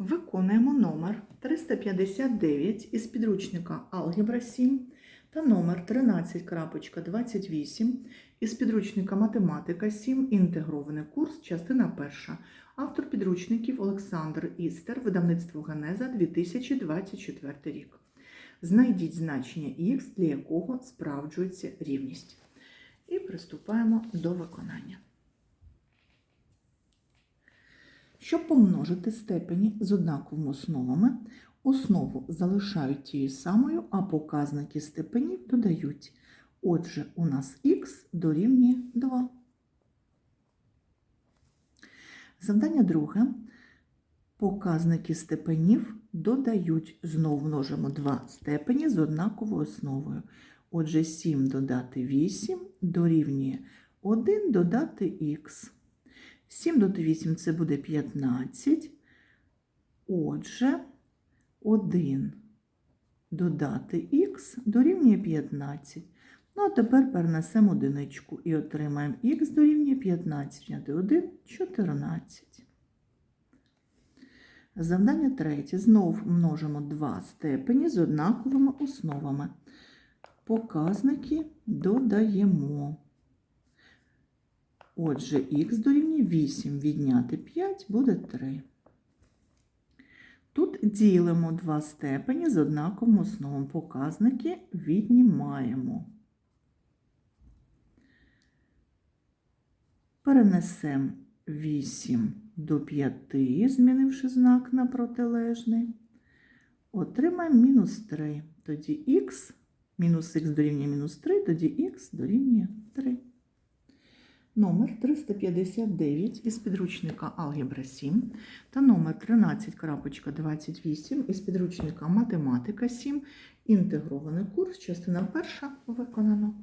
Виконуємо номер 359 із підручника Алгебра 7 та номер 13.28 із підручника Математика 7. Інтегрований курс, частина 1. Автор підручників Олександр Істер, видавництво Генеза 2024 рік. Знайдіть значення х, для якого справджується рівність. І приступаємо до виконання. Щоб помножити степені з однаковими основами, основу залишають тією самою, а показники степенів додають. Отже, у нас х дорівнює 2. Завдання друге. Показники степенів додають. Знову множимо два степені з однаковою основою. Отже, 7 додати 8 дорівнює 1 додати х. 7 додати 8 це буде 15. Отже, 1 додати х дорівнює 15. Ну, а тепер перенесемо одиничку і отримаємо х дорівнює 15. Відняти 1 – 14. Завдання третє. Знов множимо два степені з однаковими основами. Показники додаємо. Отже, х дорівнює 8 відняти 5 буде 3. Тут ділимо два степені з однаковим основом. Показники віднімаємо. Перенесемо 8 до 5, змінивши знак на протилежний. Отримаємо мінус 3. Тоді х, мінус х дорівнює мінус 3, тоді х дорівнює 3. Номер 359 із підручника Алгебра 7 та номер 13.28 із підручника Математика 7. Інтегрований курс, частина перша виконано.